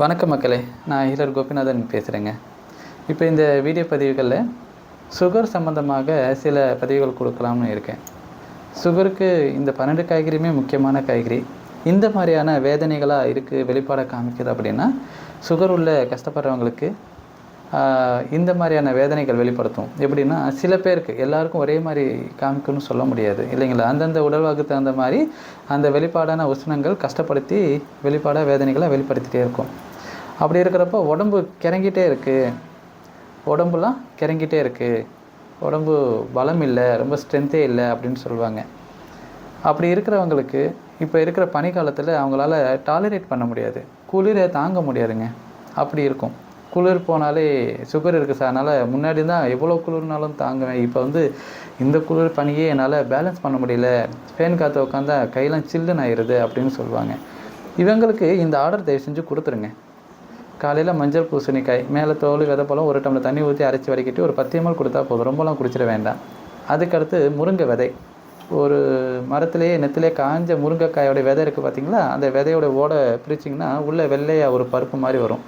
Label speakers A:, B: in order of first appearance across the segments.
A: வணக்கம் மக்களே நான் ஹீலர் கோபிநாதன் பேசுகிறேங்க இப்போ இந்த வீடியோ பதிவுகளில் சுகர் சம்மந்தமாக சில பதிவுகள் கொடுக்கலாம்னு இருக்கேன். சுகருக்கு இந்த பன்னெண்டு காய்கறியுமே முக்கியமான காய்கறி. இந்த மாதிரியான வேதனைகளாக இருக்குது வெளிப்பாடை காமிக்குது அப்படின்னா சுகர் உள்ள கஷ்டப்படுறவங்களுக்கு இந்த மாதிரியான வேதனைகள் வெளிப்படுத்தும். எப்படின்னா சில பேருக்கு எல்லாருக்கும் ஒரே மாதிரி காமிக்கணும்னு சொல்ல முடியாது. இல்லைங்களா? அந்தந்த உடல்வாக்கு தகுந்த மாதிரி அந்த வெளிப்பாடான உஷ்ணங்கள் கஷ்டப்படுத்தி வெளிப்பாடாக வேதனைகளை வெளிப்படுத்திகிட்டே இருக்கும். அப்படி இருக்கிறப்போ உடம்பு கிறங்கிட்டே இருக்குது உடம்புலாம் கிறங்கிட்டே இருக்குது உடம்பு பலம் இல்லை ரொம்ப ஸ்ட்ரென்த்தே இல்லை அப்படின்னு சொல்லுவாங்க. அப்படி இருக்கிறவங்களுக்கு இப்போ இருக்கிற பனிக்காலத்தில் அவங்களால டாலரேட் பண்ண முடியாது. குளிரை தாங்க முடியாதுங்க. அப்படி இருக்கும். குளிர் போனாலே சுகர் இருக்குது சார் அதனால் முன்னாடி தான் எவ்வளோ குளிர்னாலும் தாங்குவேன். இப்போ வந்து இந்த குளிர் பனியே என்னால் பேலன்ஸ் பண்ண முடியல. ஃபேன் காற்று உட்காந்தா கையெல்லாம் சில்லுன்னு ஆயிடுது அப்படின்னு சொல்லுவாங்க. இவங்களுக்கு இந்த ஆர்டர் தயவு செஞ்சு கொடுத்துருங்க. காலையில் மஞ்சள் பூசணிக்காய் மேலே தோல் விதை ஒரு டம்ளர் தண்ணி ஊற்றி அரைச்சி வடிக்கட்டி ஒரு பத்து எம்எல் கொடுத்தா போதும். ரொம்பலாம் குடிச்சிட வேண்டாம். அதுக்கடுத்து முருங்கை விதை. ஒரு மரத்துலேயே நெத்திலே காஞ்ச முருங்கைக்காயோட விதை இருக்குது பார்த்தீங்களா அந்த விதையோட ஓடை பிரிச்சிங்கன்னா உள்ளே வெள்ளையாக ஒரு பருப்பு மாதிரி வரும்.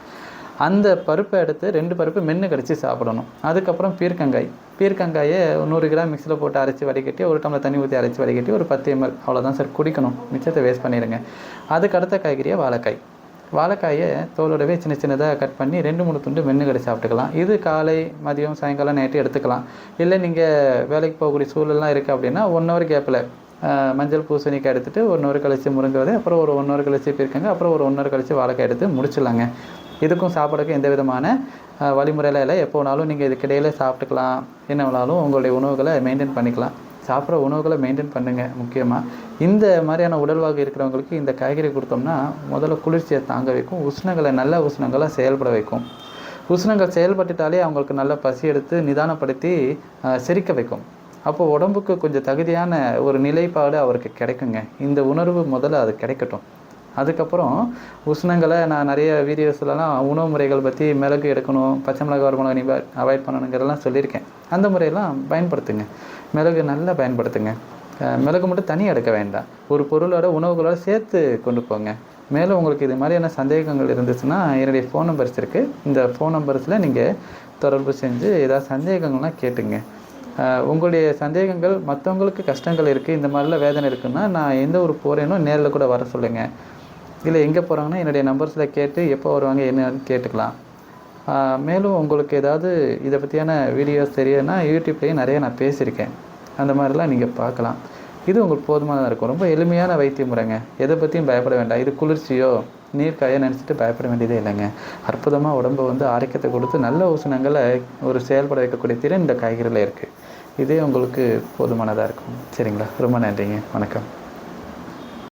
A: அந்த பருப்பை எடுத்து ரெண்டு பருப்பு மென்று கடிச்சு சாப்பிடணும். அதுக்கப்புறம் பீர்க்கங்காய். பீர்க்கங்காயை நூறு கிராம் மிக்சியில் போட்டு அரைச்சி வடிகட்டி ஒரு டம்ளர் தண்ணி ஊற்றி அரைச்சி வடிகட்டி ஒரு பத்து எம்எல் அவ்வளோதான் சார் குடிக்கணும். மிச்சத்தை வேஸ்ட் பண்ணிடுங்க. அதுக்கு அடுத்த காய்கறியாக வாழைக்காய். வாழைக்காயை தோலோடவே சின்ன சின்னதாக கட் பண்ணி ரெண்டு மூணு துண்டு மென்று கடிச்சு சாப்பிட்டுக்கலாம். இது காலை மதியம் சாயங்காலம் நைட்டு எடுத்துக்கலாம். இல்லை நீங்கள் வேலைக்கு போகக்கூடிய சூழல்லாம் இருக்குது அப்படின்னா ஒன் ஹவர் கேப்பில் மஞ்சள் பூசணிக்காய் எடுத்துகிட்டு ஒன் ஹவர் கழிச்சு முருங்கை அப்புறம் ஒரு ஒன் ஹவர் கழிச்சு பீர்க்கங்க அப்புறம் ஒரு ஒன் ஹவர் கழிச்சு வாழைக்காய் எடுத்து முடிச்சிடலாங்க. இதுக்கும் சாப்பாடுக்கும் எந்த விதமான வழிமுறையில் வழிமுறையில இல்லை. எப்போ வேணாலும் நீங்கள் இதுக்கிடையில சாப்பிட்டுக்கலாம். என்ன வேணாலும் உங்களுடைய உணவுகளை மெயின்டைன் பண்ணிக்கலாம். சாப்பிட்ற உணவுகளை மெயின்டைன் பண்ணுங்கள் முக்கியமாக இந்த மாதிரியான உடல்வாகு இருக்கிறவங்களுக்கு இந்த காய்கறி கொடுத்தோம்னா முதல்ல குளிர்ச்சியை தாங்க வைக்கும். உஷ்ணங்களை நல்ல உஷ்ணங்களை செயல்பட வைக்கும். உஷ்ணங்கள் செயல்பட்டுட்டாலே அவங்களுக்கு நல்ல பசி எடுத்து நிதானப்படுத்தி செரிக்க வைக்கும். அப்போ உடம்புக்கு கொஞ்சம் தகுதியான ஒரு நிலைப்பாடு அவருக்கு கிடைக்குங்க. இந்த உணர்வு முதல்ல அது கிடைக்கட்டும். அதுக்கப்புறம் உஷ்ணங்களை நான் நிறைய வீடியோஸ்லலாம் உணவு முறைகள் பற்றி மிளகு எடுக்கணும் பச்சை மிளகு வரமிளகு நீ அவாய்ட் பண்ணணுங்கிறதெல்லாம் சொல்லியிருக்கேன். அந்த முறையெல்லாம் பயன்படுத்துங்க. மிளகு நல்லா பயன்படுத்துங்க. மிளகு மட்டும் தனியாக எடுக்க வேண்டாம். ஒரு பொருளோட உணவுகளோட சேர்த்து கொண்டு போங்க. மேலும் உங்களுக்கு இது மாதிரியான சந்தேகங்கள் இருந்துச்சுன்னா என்னுடைய ஃபோன் நம்பர்ஸ் இருக்குது இந்த ஃபோன் நம்பர்ஸில் நீங்கள் தொடர்பு செஞ்சு ஏதாவது சந்தேகங்கள்லாம் கேட்டுங்க. உங்களுடைய சந்தேகங்கள் மற்றவங்களுக்கு கஷ்டங்கள் இருக்குது இந்த மாதிரிலாம் வேதனை இருக்குன்னா நான் எந்த ஒரு போகிறேனோ நேரில் கூட வர சொல்லுங்கள் இல்லை எங்கே போகிறாங்கன்னா என்னுடைய நம்பர்ஸில் கேட்டு எப்போ வருவாங்க என்னன்னு கேட்டுக்கலாம். மேலும் உங்களுக்கு ஏதாவது இதை பற்றியான வீடியோஸ் தெரியுதுன்னா யூடியூப்லேயும் நிறைய நான் பேசியிருக்கேன். அந்த மாதிரிலாம் நீங்கள் பார்க்கலாம். இது உங்களுக்கு போதுமானதாக இருக்கும். ரொம்ப எளிமையான வைத்திய முறைங்க. எதை பற்றியும் பயப்பட வேண்டாம். இது குளிர்ச்சியோ நீர்க்காயோ நினச்சிட்டு பயப்பட வேண்டியதே இல்லைங்க. அற்புதமாக உடம்பை வந்து ஆரோக்கியத்தை கொடுத்து நல்ல உஷ்ணங்களை ஒரு செயல்பட வைக்கக்கூடிய திறன் இந்த காய்கறியில் இருக்குது இதே உங்களுக்கு போதுமானதாக இருக்கும். சரிங்களா? ரொம்ப நன்றிங்க. வணக்கம்.